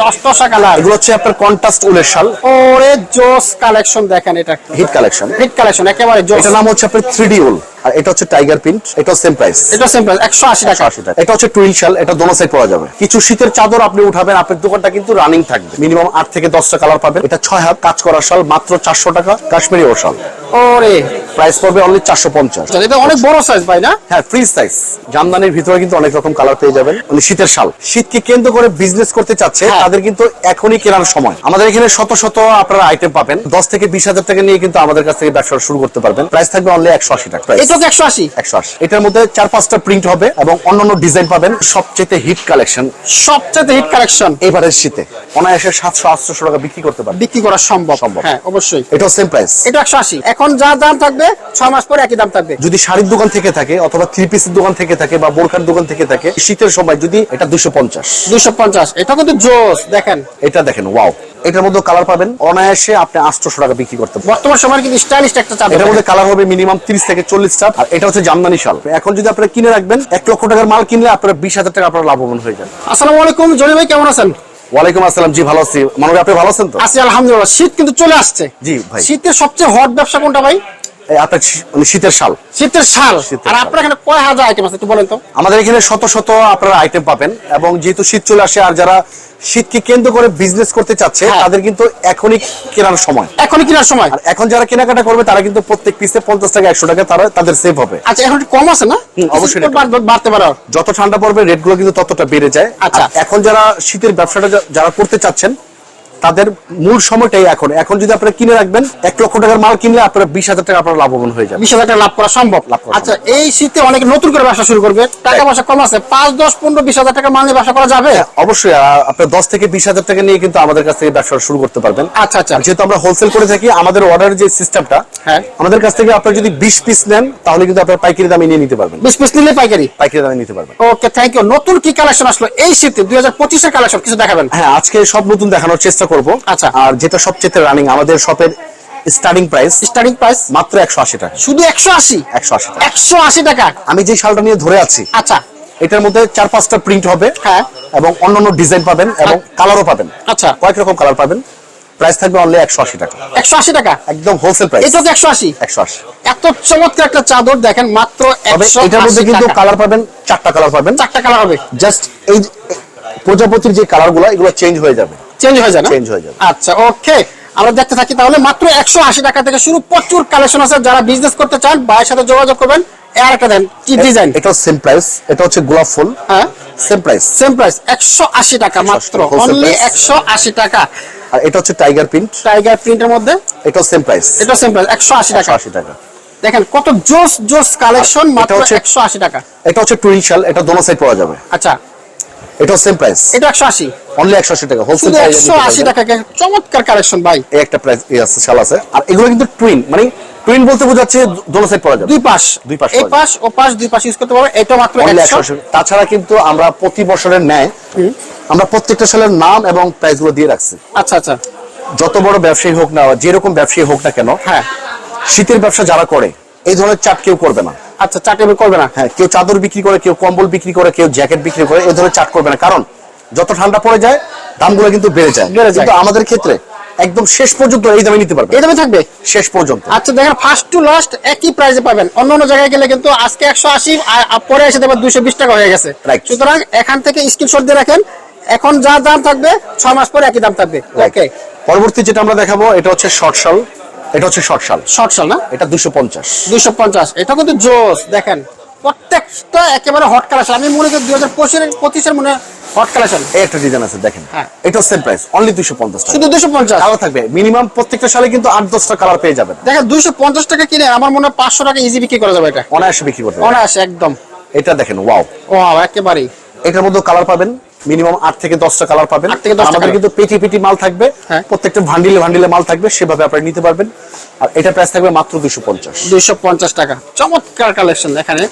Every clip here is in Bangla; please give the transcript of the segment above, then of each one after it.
টসটসা কালার। এগুলো হচ্ছে আপনার কন্ট্রাস্ট উলের শাল। ওরে জোস কালেকশন দেখেন এটা হিট কালেকশন। হিট কালেকশন একেবারে জোস। এটার নাম হচ্ছে আপনার থ্রি ডি উল। আর এটা হচ্ছে টাইগার প্রিন্ট এটা সেম প্রাইস এটা সিম্পল একশো আশি টাকা। আশি টাকা। এটা হচ্ছে টুইন শাল এটা দোনো সাইড যাবে। কিছু শীতের চাদর আপনি উঠাবেন আপনার দোকানটা কিন্তু রানিং থাকবে। মিনিমাম থেকে দশটা কালার পাবেন। এটা হাত কাজ করা শাল মাত্র চারশো টাকা কাশ্মীরি ওরে। প্রাইস পড়বে অনলি চারশো পঞ্চাশ। আচ্ছা, এটা অনেক বড় সাইজ ভাই না? হ্যাঁ ফ্রি সাইজ জামদানির ভিতরে কিন্তু অনেক রকম কালার পেয়ে যাবেন। মানে শীতের শাল। শীতকে কেন্দ্র করে বিজনেস করতে চাচ্ছে হ্যাঁ। তাদের কিন্তু এখনই কেনার সময়। আমাদের এখানে শত শত আপনারা আইটেম পাবেন। দশ থেকে বিশ হাজার টাকা নিয়ে কিন্তু আমাদের কাছ থেকে ব্যবসা শুরু করতে পারবেন। প্রাইস থাকবে অনলি একশো আশি টাকা। প্রাইস এটা তো একশো আশি। একশো আশি। এটার মধ্যে চার পাঁচটা প্রিন্ট হবে এবং অন্যান্য ডিজাইন পাবেন। সবচেয়ে হিট কালেকশন সবচেয়ে হিট কালেকশন এবারের শীতে। অনায়াসে টাকা বিক্রি করতে পারবেন। বিক্রি করা সম্ভব। সম্ভব। হ্যাঁ অবশ্যই। এটাও সেম প্রাইস এটা একশো আশি। এখন যা দাম থাকবে মাস পরে একই দাম থাকবে। যদি শাড়ির দোকান থেকে থাকে অথবা থ্রি পিসের দোকান থেকে থাকে বা বোরখার দোকান থেকে থাকে শীতের সময় যদি এটা দুশো পঞ্চাশ। দুইশো পঞ্চাশ। এটা কিন্তু জোস দেখেন। এটা দেখেন ওয়াও এটার মধ্যে কালার পাবেন। অনায়াসে আপনি আটশোশো টাকা বিক্রি করতে পারবেন। বর্তমান সময় কিন্তু স্টাইলিশ একটা চাদর এটার মধ্যে কালার হবে মিনিমাম তিরিশ থেকে চল্লিশটা আর এটা হচ্ছে জামদানি শাল। এখন যদি আপনারা কিনে রাখবেন এক লক্ষ টাকার মাল কিনলে আপনারা বিশ হাজার টাকা আপনারা লাভবান হয়ে যান আসসালামু আলাইকুম জনি ভাই কেমন আছেন? ওয়ালাইকুম আসসালাম জি ভালো আছি। মানুষ আপনি ভালো আছেন তো? আছি আলহামদুলিল্লাহ। শীত কিন্তু চলে আসছে। জি ভাই। শীতের সবচেয়ে হট ব্যবসা কোনটা ভাই? আপনার মানে শীতের শাল। শীতের শাল? আর আপনার এখানে কয় হাজার আইটেম আছে একটু বলেন তো? আমাদের এখানে শত শত আপনারা আইটেম পাবেন এবং যেহেতু শীত চলে আসে আর যারা শীতকে কেন্দ্র করে বিজনেস করতে চাচ্ছে হ্যাঁ। তাদের কিন্তু এখনই কেনার সময়। এখনই কেনার সময়? আর এখন যারা কেনাকাটা করবে তারা কিন্তু প্রত্যেক পিসে পঞ্চাশ টাকা একশো টাকা তারা তাদের সেভ হবে। আচ্ছা এখন কম আছে না? অবশ্যই বাড়তে পারে যত ঠান্ডা পড়বে রেটগুলো কিন্তু ততটা বেড়ে যায়। আচ্ছা। এখন যারা শীতের ব্যবসাটা যারা করতে চাচ্ছেন তাদের মূল সময়টাই এখন। এখন যদি আপনারা কিনে রাখবেন এক লক্ষ টাকার মাল কিনলে আপনারা বিশ হাজার টাকা আপনারা লাভবান হয়ে যাবেন। বিশ হাজার টাকা লাভ করা সম্ভব। লাভ করা আচ্ছা এই শীতে অনেকে নতুন করে ব্যবসা শুরু করবে। টাকা পয়সা কম আছে। পাঁচ দশ পনেরো বিশ হাজার টাকা মাল নিয়ে ব্যবসা করা যাবে? অবশ্যই। আপনার দশ থেকে বিশ হাজার টাকা নিয়ে কিন্তু আমাদের কাছ থেকে ব্যবসা শুরু করতে পারবেন। আচ্ছা আচ্ছা। যেহেতু আমরা হোলসেল করে থাকি আমাদের অর্ডার যে সিস্টেমটা হ্যাঁ। আমাদের কাছ থেকে আপনার যদি বিশ পিস নেন তাহলে কিন্তু আপনার পাইকারি দামে নিয়ে নিতে পারবেন। বিশ পিস নিলে পাইকারি? পাইকারি দামে নিতে পারবেন। ওকে থ্যাংক ইউ নতুন কি কালেকশন আসলো এই শীতে? দুই হাজার পঁচিশের কালেকশন কিছু দেখাবেন? হ্যাঁ আজকে সব নতুন দেখানোর চেষ্টা করব। আচ্ছা। আর যেটা সবচেয়ে রানিং আমাদের শপের স্টার্টিং প্রাইস স্টার্টিং প্রাইস মাত্র একশো আশি টাকা। শুধু একশো আশি? একশো আশি টাকা। আমি যে শালটা নিয়ে ধরে আছি আচ্ছা। এটার মধ্যে চার পাঁচটা প্রিন্ট হবে হ্যাঁ। এবং অন্যান্য ডিজাইন পাবেন এবং কালারও পাবেন। আচ্ছা। কয়েক রকম কালার পাবেন। প্রাইস থাকবে অনলি একশো আশি টাকা। একশো আশি টাকা? একদম হোলসেল প্রাইস এটা তো একশো আশি। একশো আশি। এত চমৎকার একটা চাদর দেখেন মাত্র এটার মধ্যে কিন্তু কালার পাবেন চারটা কালার পাবেন। চারটা কালার হবে। জাস্ট এই প্রজাপতির যে কালারগুলো এগুলো চেঞ্জ হয়ে যাবে। চেঞ্জ হয়ে যায় Change হয়ে যাবে। আচ্ছা ওকে আমরা দেখতে থাকি তাহলে মাত্র একশো আশি টাকা থেকে শুরু প্রচুর কালেকশন আছে। যারা বিজনেস করতে চান ভাইয়ের সাথে যোগাযোগ করবেন। আর একটা দেন কি ডিজাইন এটাও সেম প্রাইস এটা হচ্ছে গোলাপ ফুল। হ্যাঁ? সেম প্রাইস সেম প্রাইস একশো আশি টাকা মাত্র। Only price। একশো আশি টাকা। আর এটা হচ্ছে টাইগার প্রিন্ট টাইগার প্রিন্টের মধ্যে? এটাও সেম প্রাইস এটা সেম প্রাইস একশো আশি টাকা। একশো আশি টাকা। দেখেন কত জোস জোস কালেকশন এটা মাত্র হচ্ছে- একশো আশি টাকা। এটা হচ্ছে টুইন এটা দোনো সাইড পাওয়া যাবে। আচ্ছা এটাও সেম প্রাইস এটা একশো আশি। অনলি একশো আশি টাকা হোলসেল একশো আশি টাকা চমৎকার কালেকশন ভাই। এই একটা প্রাইস আছে শাল আছে। আর এগুলো কিন্তু টুইন মানে টুইন বলতে বোঝাচ্ছে দোনো সাইড পাওয়া যাবে। দুই পাশ। দুই পাশ পাওয়া পাশ ও পাশ দুই পাশ ইউজ করতে পারবে। এটা মাত্র অনলি একশো। একশো তাছাড়া কিন্তু আমরা প্রতি বছরের ন্যায় আমরা প্রত্যেকটা সালের নাম এবং প্রাইসগুলো দিয়ে রাখছি। আচ্ছা আচ্ছা। যত বড় ব্যবসায়ী হোক না যেরকম ব্যবসায়ী হোক না কেন হ্যাঁ। শীতের ব্যবসা যারা করে এই ধরনের চাট কেউ করবে না। আচ্ছা চাকরি করবে না। হ্যাঁ কেউ চাদর বিক্রি করে কেউ কম্বল বিক্রি করে কেউ জ্যাকেট বিক্রি করে এই ধরনের চাট করবে না। কারণ যত ঠান্ডা পড়ে যায় দামগুলো কিন্তু বেড়ে যায়। বেড়ে যায়। কিন্তু আমাদের ক্ষেত্রে একদম শেষ পর্যন্ত এই দামে নিতে পারবে। এই দামে থাকবে? শেষ পর্যন্ত। আচ্ছা দেখেন ফার্স্ট টু লাস্ট একই প্রাইসে পাবেন। অন্য অন্য জায়গায় গেলে কিন্তু আজকে একশো আশি পরে এসে দেখবেন দুইশো বিশ টাকা হয়ে গেছে. সুতরাং এখান থেকে স্ক্রিনশট দিয়ে রাখেন। এখন যা দাম থাকবে ছয় মাস পরে একই দাম থাকবে। ওকে পরবর্তী যেটা আমরা দেখাবো এটা হচ্ছে শর্ট শাল। এটা হচ্ছে শর্ট শাল। শর্ট সাল না? এটা দুশো পঞ্চাশ। দুইশো পঞ্চাশ। এটা কিন্তু জোস দেখেন। প্রত্যেকটা একেবারে হট কালেকশন আমি মনে করি দুই হাজার পঁচিশের মনে হট কালেকশন এই একটা ডিজাইন আছে দেখেন। হ্যাঁ। এটা সেম প্রাইস অনলি দুশো পঞ্চাশ শুধু দুইশো পঞ্চাশ? কালার থাকবে। মিনিমাম প্রত্যেকটা সালে কিন্তু আট দশটা কালার পেয়ে যাবেন। দেখেন দুইশো পঞ্চাশ টাকা কিনে আমার মনে হয় পাঁচশো টাকা ইজি বিক্রি করা যাবে এটা। অনায়াসে বিক্রি করতে অনায়াসে একদম। এটা দেখেন ওয়াও ও একেবারেই। এটার মধ্যে কালার পাবেন। মিনিমাম আট থেকে দশটা কালার পাবেন। আমাদের কিন্তু পেটি পেটি মাল থাকবে। হ্যাঁ। প্রত্যেকটা ভান্ডিলে ভান্ডিলে মাল থাকবে সেভাবে আপনারা নিতে পারবেন। আর এটা প্রাইস থাকবে মাত্র দুশো পঞ্চাশ। দুইশো পঞ্চাশ টাকা। চমৎকার কালেকশন এখানে।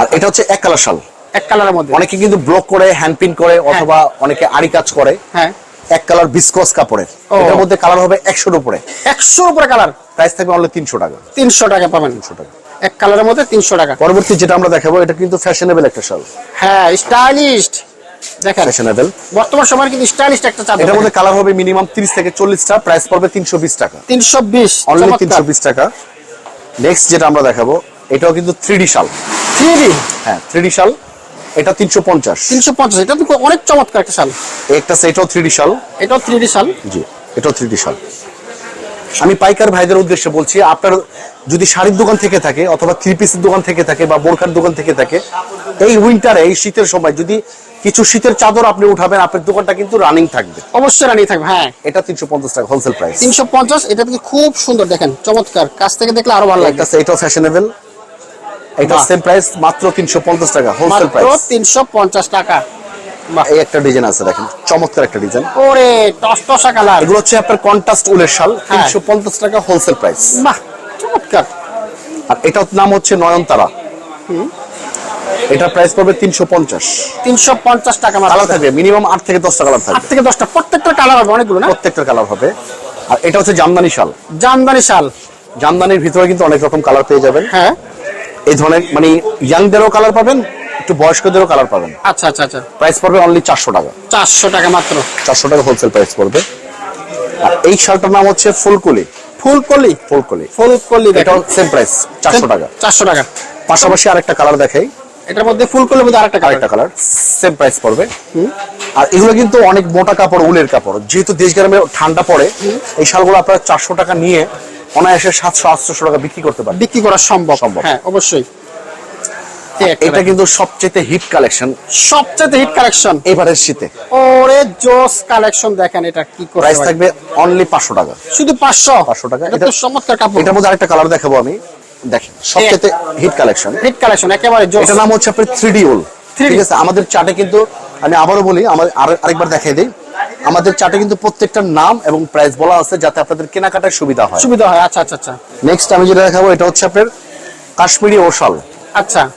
আর এটা হচ্ছে এক কালার শাল। এক কালারের মধ্যে। অনেকে কিন্তু ব্লক করে হ্যান্ড প্রিন্ট করে অথবা অনেকে আড়ি কাজ করে। হ্যাঁ। এক কালার বিস্কস কাপড়ের। এটার মধ্যে কালার হবে একশোর উপরে। একশোর উপরে কালার প্রাইস থাকবে অনলি তিনশো টাকা। তিনশো টাকা পাবেন। তিনশো টাকা। এক কালারের মধ্যে তিনশো টাকা। পরবর্তী যেটা আমরা দেখাবো এটা কিন্তু ফ্যাশনেবল একটা শাল। হ্যাঁ স্টাইলিস্ট দেখেন ফ্যাশনেবল বর্তমান সময়ের কিন্তু স্টাইলিশ একটা চাদর। এটার মধ্যে কালার হবে মিনিমাম তিরিশ থেকে চল্লিশটা প্রাইস পড়বে তিনশো বিশ টাকা। তিনশো বিশ অনলি তিনশো বিশ টাকা। নেক্সট যেটা আমরা দেখাবো এটাও কিন্তু থ্রি ডি শাল। 3D হ্যাঁ থ্রি ডি শাল এটা তিনশো পঞ্চাশ। তিনশো পঞ্চাশ এটা তো অনেক চমৎকার একটা শাল। একটা সেটও 3D শাল। এটাও থ্রি ডি শাল। জি এটাও থ্রি ডি শাল। আমি পাইকার ভাইদের উদ্দেশ্যে বলছি আপনার যদি শাড়ির দোকান থেকে থাকে অথবা থ্রি পিসের দোকান থেকে থাকে বা বোরখার দোকান থেকে থাকে এই উইন্টারে এই শীতের সময় যদি কিছু শীতের চাদর আপনি উঠাবেন আপনার দোকানটা কিন্তু রানিং থাকবে। অবশ্যই রানিয়ে থাকবে হ্যাঁ। এটা তিনশো পঞ্চাশ টাকা হোলসেল প্রাইস তিনশো পঞ্চাশ এটা কিন্তু খুব সুন্দর দেখেন চমৎকার। কাছ থেকে দেখলে আরও ভালো আছে, এটাও ফ্যাশনেবল এটা। সেম প্রাইস মাত্র তিনশো পঞ্চাশ টাকা হোলসেল প্রাইস তিনশো পঞ্চাশ টাকা। এই একটা ডিজাইন আছে দেখেন চমৎকার একটা ডিজাইন। ওরে টসটসা কালার। এগুলো হচ্ছে আপনার কন্ট্রাস্ট উলের শাল হ্যাঁ। তিনশো পঞ্চাশ টাকা হোলসেল প্রাইস বাহ চমৎকার। আর এটার নাম হচ্ছে নয়নতারা। এটার প্রাইস পড়বে তিনশো পঞ্চাশ। তিনশো পঞ্চাশ টাকা মাত্র। কালার থাকবে মিনিমাম আট থেকে দশটা কালার আট থাকবে থেকে দশটা প্রত্যেকটা কালার হবে অনেকগুলো না? প্রত্যেকটা কালার হবে। আর এটা হচ্ছে জামদানি শাল। জামদানি শাল। জামদানির ভিতরে কিন্তু অনেক রকম কালার পেয়ে যাবেন। হ্যাঁ। এই ধরনের মানে ইয়াংদেরও কালার পাবেন একটু বয়স্কদেরও কালার পাবেন। আচ্ছা আচ্ছা আচ্ছা। প্রাইস পড়বে অনলি চারশো টাকা। চারশো টাকা মাত্র। চারশো টাকা হোলসেল প্রাইস পড়বে। আর এই শালটার নাম হচ্ছে ফুলকুলি। ফুলকলি? ফুলকুলি। ফুলকলি এটাও সেম প্রাইস চারশো টাকা। চারশো টাকা। পাশাপাশি আরেকটা কালার দেখাই। এটার মধ্যে ফুলকলির মধ্যে আরেকটা কালার কালার সেম প্রাইস পড়বে। আর এগুলো কিন্তু অনেক মোটা কাপড় উলের কাপড়। যেহেতু দেশ গ্রামে ঠান্ডা পড়ে এই শালগুলো আপনারা চারশো টাকা নিয়ে অনায়াসে সাতশো আটশো টাকা বিক্রি করতে পারবেন। বিক্রি করা সম্ভব। সম্ভব। হ্যাঁ অবশ্যই। এটা। কিন্তু সবচেয়ে হিট কালেকশন সবচেয়ে হিট কালেকশন এবারের শীতে। ওরে জোস কালেকশন দেখেন এটা কি প্রাইস থাকবে অনলি পাঁচশো টাকা। শুধু পাঁচশো? 500 টাকা। এটা তো চমৎকার কাপড়। এটার মধ্যে আরেকটা কালার দেখাবো আমি। দেখেন সবচেয়ে হিট কালেকশন হিট কালেকশন একেবারে জোস। এটার নাম হচ্ছে আপনার থ্রি ডি ওল ঠিক আছে? আমাদের চার্টে কিন্তু আমি আবারও বলি আমার আর- আরেকবার দেখাই দিই। আমাদের চার্টে কিন্তু প্রত্যেকটার নাম এবং প্রাইস বলা আছে যাতে আপনাদের কেনাকাটার সুবিধা হয়। সুবিধা হয় আচ্ছা আচ্ছা আচ্ছা। নেক্সট আমি যেটা দেখাবো এটা হচ্ছে আপনার কাশ্মীরি ওশাল আচ্ছা।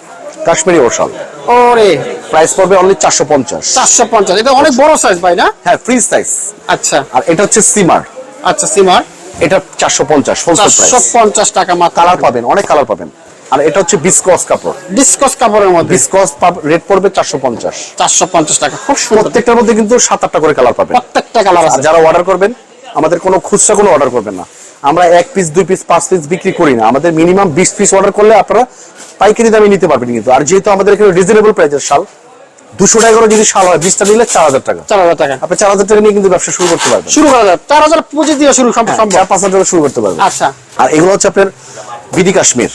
কাশ্মীরি ওশাল ওরে। প্রাইস পড়বে অনলি চারশো পঞ্চাশ। চারশো পঞ্চাশ। এটা অনেক বড় সাইজ ভাই না? হ্যাঁ ফ্রি সাইজ আচ্ছা। আর এটা হচ্ছে সিমার আচ্ছা সিমার এটা চারশো পঞ্চাশ হোলসেল চারশো প্রাইস পঞ্চাশ টাকা মাত্র। কালার পাবেন অনেক কালার পাবেন। আর এটা হচ্ছে বিসকস কাপড়। ডিসকস কাপড়ের মধ্যে? বিসকস রেট পড়বে চারশো পঞ্চাশ। চারশো পঞ্চাশ টাকা খুব সুন্দর। প্রত্যেকটার মধ্যে কিন্তু সাত আটটা করে কালার পাবেন। প্রত্যেকটা কালার আছে। যারা অর্ডার করবেন আমাদের কোনো খুচরা কোনো অর্ডার করবেন না। আমরা এক পিস দুই পিস পাঁচ পিস বিক্রি করি না। আমাদের মিনিমাম বিশ পিস অর্ডার করলে আপনারা পাইকারি দামে নিতে পারবেন কিন্তু। আর যেহেতু আমাদের এখানে রিজনেবল প্রাইসের শাল দুশো টাকা করে যদি শাল হয় বিশটা নিলে চার হাজার টাকা। চার হাজার টাকা। আপনি চার হাজার টাকা নিয়ে কিন্তু ব্যবসা শুরু করতে পারবেন। শুরু করা যাক চার হাজার পুঁজি দিয়ে শুরু সম্ভব হ্যাঁ, চার পাঁচ হাজার টাকা শুরু করতে পারবেন। আচ্ছা। আর এগুলো হচ্ছে আপনার বিডি কাশ্মীর।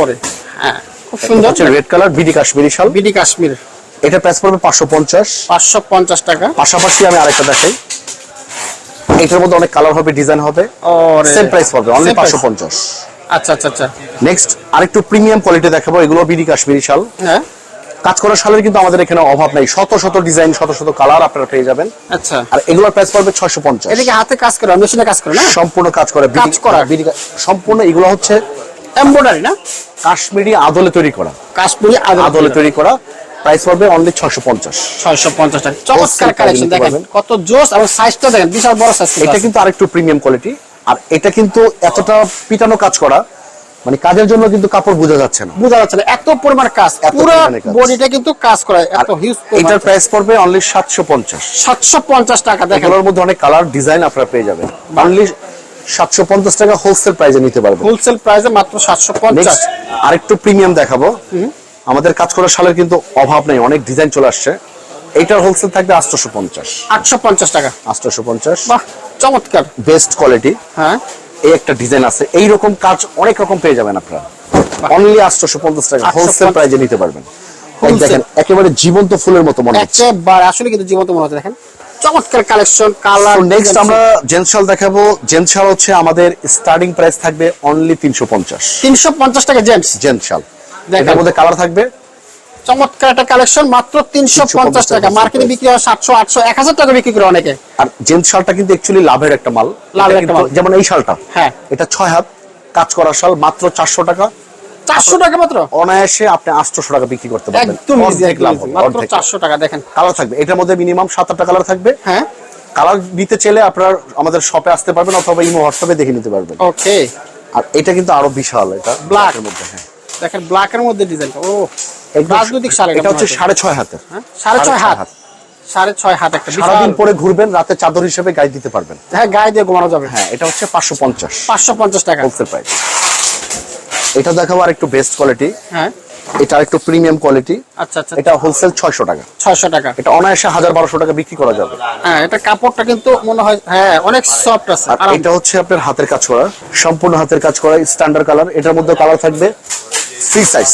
ওরে হ্যাঁ খুব সুন্দর। রেড কালার বিডি কাশ্মীরি শাল। বিডি কাশ্মীর। এটা প্রাইস পড়বে পাঁচশো পঞ্চাশ। পাঁচশো পঞ্চাশ টাকা। পাশাপাশি আমি আরেকটা দেখাই। এটার মধ্যে অনেক কালার হবে ডিজাইন হবে। সেম প্রাইস পড়বে অনলি Same price। পাঁচশো পঞ্চাশ। আচ্ছা আচ্ছা আচ্ছা। নেক্সট আরেকটু প্রিমিয়াম কোয়ালিটি দেখাবো এগুলো বিডি কাশ্মীরি শাল। হ্যাঁ। কাজ করা শালের কিন্তু আমাদের এখানে অভাব নাই। শত শত ডিজাইন শত শত কালার আপনারা পেয়ে যাবেন। আচ্ছা। আর এগুলোর প্রাইস পড়বে ছয়শো পঞ্চাশ। এদিকে হাতে কাজ করে মেশিনে কাজ করে না? সম্পূর্ণ কাজ করে বিডি- কাজ করা। বিডি সম্পূর্ণ এগুলো হচ্ছে এমব্রয়ডারি না? কাশ্মীরি আদলে তৈরি করা। কাশ্মীরি আদলে তৈরি করা। প্রাইস পড়বে অনলি টাকা। চমৎকার কালেকশন দেখেন কত জোস এবং সাইজটা দেখেন বিশাল বড় সাইজ এটা কিন্তু আরেকটু প্রিমিয়াম কোয়ালিটি আর এটা কিন্তু এতটা পিটানো কাজ করা মানে কাজের জন্য কিন্তু কাপড় বোঝা যাচ্ছে না। বোঝা যাচ্ছে না এত পরিমাণ কাজ পুরো বডিটা কিন্তু কাজ করে এত হিউজ এটার প্রাইস পড়বে অনলি সাতশো পঞ্চাশ। সাতশো পঞ্চাশ টাকা দেখেন। এগুলোর মধ্যে অনেক কালার ডিজাইন আপনারা পেয়ে যাবেন। অনলি সাতশো পঞ্চাশ টাকা হোলসেল প্রাইসে নিতে পারবেন। হোলসেল প্রাইসে মাত্র সাতশো পঞ্চাশ। নেক্সট আরেকটু প্রিমিয়াম দেখাবো। আমাদের কাজ করা শালের কিন্তু অভাব নেই অনেক ডিজাইন চলে আসছে। এইটার হোলসেল থাকবে আটশোশো পঞ্চাশ আটশো পঞ্চাশ টাকা। আটশোশো পঞ্চাশ বাহ চমৎকার। বেস্ট কোয়ালিটি হ্যাঁ। এই একটা ডিজাইন আছে। এই রকম কাজ অনেক রকম পেয়ে যাবেন আপনারা। অনলি আটশোশো পঞ্চাশ টাকা। হোলসেল প্রাইসে নিতে পারবেন। দেখেন একেবারে জীবন্ত ফুলের মতো মনে হচ্ছে। একেবারে আসলে কিন্তু জীবন্ত মনে হচ্ছে। দেখেন চমৎকার কালেকশন কালার নেক্সট আমরা জেন্টস শাল দেখাবো। জেন্টস শাল হচ্ছে আমাদের স্টার্টিং প্রাইস থাকবে অনলি তিনশো পঞ্চাশ তিনশো পঞ্চাশ টাকা জেন্টস জেন্টস শাল। এটার মধ্যে কালার থাকবে? চমৎকার একটা কালেকশন মাত্র তিনশো পঞ্চাশ টাকা। মার্কেটে বিক্রি হয় সাতশো আটশো এক হাজার টাকা বিক্রি করে অনেকে। আর জেন্টস শালটা কিন্তু অ্যাকচুয়ালি লাভের একটা মাল। লাভের একটা মাল। যেমন এই শালটা হ্যাঁ। এটা ছয় হাত কাজ করা শাল মাত্র চারশো টাকা। চারশো টাকা মাত্র? অনায়াসে আপনি আটশোশো টাকা বিক্রি করতে পারবেন। একদম মাত্র চারশো টাকা দেখেন। কালার থাকবে। এটার মধ্যে মিনিমাম সাত আটটা কালার থাকবে। হ্যাঁ। কালার নিতে চাইলে আপনার আমাদের শপে আসতে পারবেন অথবা ইমো হোয়াটসঅ্যাপে দেখে নিতে পারবেন। ওকে আর এটা কিন্তু আরও বিশাল এটা ব্ল্যাক এর মধ্যে হ্যাঁ। দেখেন ব্ল্যাক এর মধ্যে ডিজাইনটা ও রাজনৈতিক শাড়ি এটা হচ্ছে সাড়ে ছয় হাতের হ্যাঁ? সাড়ে ছয় হাত। সাড়ে ছয় হাত একটা সারাদিন পরে ঘুরবেন রাতে চাদর হিসেবে গায়ে দিতে পারবেন। হ্যাঁ গায়ে দিয়ে ঘুমানো যাবে। হ্যাঁ এটা হচ্ছে পাঁচশো পঞ্চাশ। পাঁচশো পঞ্চাশ টাকা। হোলসেল প্রাইস এটা দেখাবো আর একটু বেস্ট কোয়ালিটি হ্যাঁ। এটা একটু প্রিমিয়াম কোয়ালিটি আচ্ছা আচ্ছা এটা হোলসেল ছয়শো টাকা। ছয়শো টাকা। এটা অনায়াসে হাজার বারোশো টাকা বিক্রি করা যাবে। হ্যাঁ এটা কাপড়টা কিন্তু মনে হয় হ্যাঁ অনেক সফট আছে। আর এটা হচ্ছে আপনার হাতের কাজ করা। সম্পূর্ণ হাতের কাজ করা স্ট্যান্ডার্ড কালার এটার মধ্যে কালার থাকবে ফ্রি সাইজ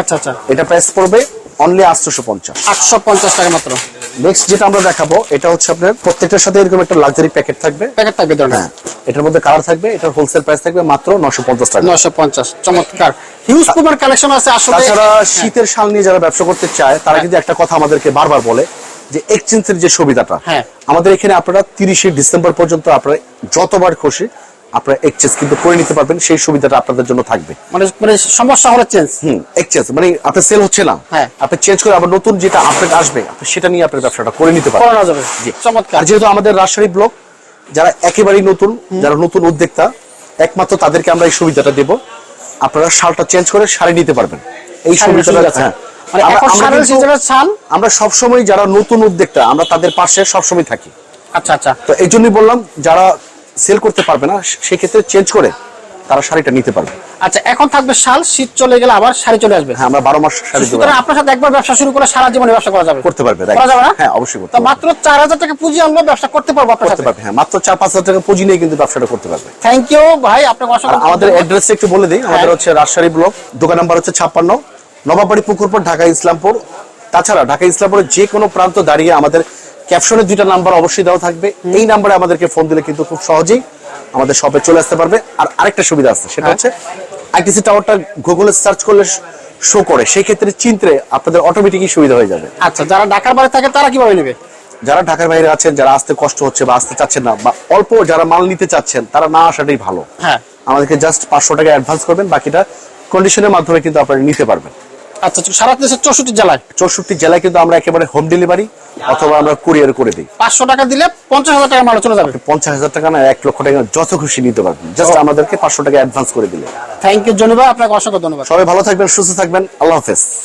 আচ্ছা আচ্ছা। এটা প্রাইস পড়বে অনলি আটশোশো পঞ্চাশ। আটশো পঞ্চাশ টাকা মাত্র। নেক্সট যেটা আমরা দেখাবো এটা হচ্ছে আপনার প্রত্যেকটার সাথে এরকম একটা লাক্সারি প্যাকেট থাকবে। প্যাকেট থাকবে ধরুন। হ্যাঁ এটার মধ্যে কালার থাকবে এটার হোলসেল প্রাইস থাকবে মাত্র নশো পঞ্চাশ টাকা। নশো পঞ্চাশ চমৎকার। হিউজ কালেকশন আছে আসলে। তাছাড়া শীতের শাল নিয়ে যারা ব্যবসা করতে চায় তারা কিন্তু একটা কথা আমাদেরকে বারবার বলে যে এক্সচেঞ্জের যে সুবিধাটা হ্যাঁ। আমাদের এখানে আপনারা তিরিশে ডিসেম্বর পর্যন্ত আপনারা যতবার খুশি আপনারা এক্সচেঞ্জ কিন্তু করে নিতে পারবেন সেই সুবিধাটা আপনাদের জন্য থাকবে। মানে মানে সমস্যা হলে চেঞ্জ হুম এক্সচেঞ্জ মানে আপনার সেল হচ্ছে না। হ্যাঁ। আপনি চেঞ্জ করে আবার নতুন যেটা আসবে আপনি সেটা নিয়ে আপনার ব্যবসাটা করে নিতে পারবেন। করানো যাবে। চমৎকার। যেহেতু আমাদের রাজশাহী ব্লক যারা একেবারেই নতুন যারা নতুন উদ্যোক্তা একমাত্র তাদেরকে আমরা এই সুবিধাটা দেব। আপনারা শালটা চেঞ্জ করে শাড়ি নিতে পারবেন। এই সুবিধাটা। হ্যাঁ। মানে আমরা সবসময় যারা নতুন উদ্যোক্তা আমরা তাদের পাশে সবসময় থাকি। আচ্ছা আচ্ছা। তো এই জন্যই বললাম যারা সেল করতে পারবে না সেক্ষেত্রে চেঞ্জ করে তারা শাড়িটা নিতে পারবে আচ্ছা এখন থাকবে শাল শীত চলে গেলে আবার শাড়ি চলে আসবে হ্যাঁ আমরা বারো মাস শাড়ি দেবো সুতরাং আপনার সাথে একবার ব্যবসা শুরু করে সারা জীবনে ব্যবসা করা যাবে করতে পারবে? করা যাবে না হ্যাঁ অবশ্যই করতে পারবে। মাত্র চার হাজার টাকা পুঁজি আনলো ব্যবসা করতে পারব আপনার করতে পারবে হ্যাঁ মাত্র চার পাঁচ হাজার টাকা পুঁজি নিয়ে কিন্তু ব্যবসাটা করতে পারবে থ্যাংক ইউ ভাই আপনাকে অসংখ্য আমাদের। অ্যাড্রেস একটু বলে দিই আমাদের হ্যাঁ। হচ্ছে রাজশাহী ব্লক দোকান নাম্বার হচ্ছে ছাপ্পান্ন নবাবাড়ি পুকুরপুর ঢাকা ইসলামপুর তাছাড়া ঢাকা ইসলামপুরের যে কোনো প্রান্ত দাঁড়িয়ে আমাদের ক্যাপশনে দুইটা নাম্বার অবশ্যই দেওয়া থাকবে। এই নাম্বারে আমাদেরকে ফোন দিলে কিন্তু খুব সহজেই আমাদের শপে চলে আসতে পারবে। আর আরেকটা সুবিধা আছে সেটা হ্যাঁ। হচ্ছে আইটিসি টাওয়ারটা গুগলে সার্চ করলে শো করে। সেই ক্ষেত্রে চিন্তে আপনাদের অটোমেটিকই সুবিধা হয়ে যাবে। আচ্ছা যারা ঢাকার বাইরে থাকে তারা কীভাবে নেবে? যারা ঢাকার বাইরে আছেন যারা আসতে কষ্ট হচ্ছে বা আসতে চাচ্ছেন না বা অল্প যারা মাল নিতে চাচ্ছেন তারা না আসাটাই ভালো। হ্যাঁ। আমাদেরকে জাস্ট পাঁচশো টাকা অ্যাডভান্স করবেন বাকিটা কন্ডিশনের মাধ্যমে কিন্তু আপনারা নিতে পারবেন। আচ্ছা সারা দেশের চৌষট্টি জেলায়? চৌষট্টি জেলায় কিন্তু আমরা একেবারে হোম ডেলিভারি অথবা আমরা কুরিয়ার করে দিই। পাঁচশো টাকা দিলে পঞ্চাশ হাজার টাকা মাল চলে যাবে। পঞ্চাশ হাজার টাকা না এক লক্ষ টাকা যত খুশি নিতে পারবেন। জাস্ট আমাদেরকে পাঁচশো টাকা অ্যাডভান্স করে দিলে থ্যাংক ইউ জনিবা আপনাকে অসংখ্য ধন্যবাদ। সবাই ভালো থাকবেন সুস্থ থাকবেন আল্লাহ হাফেজ।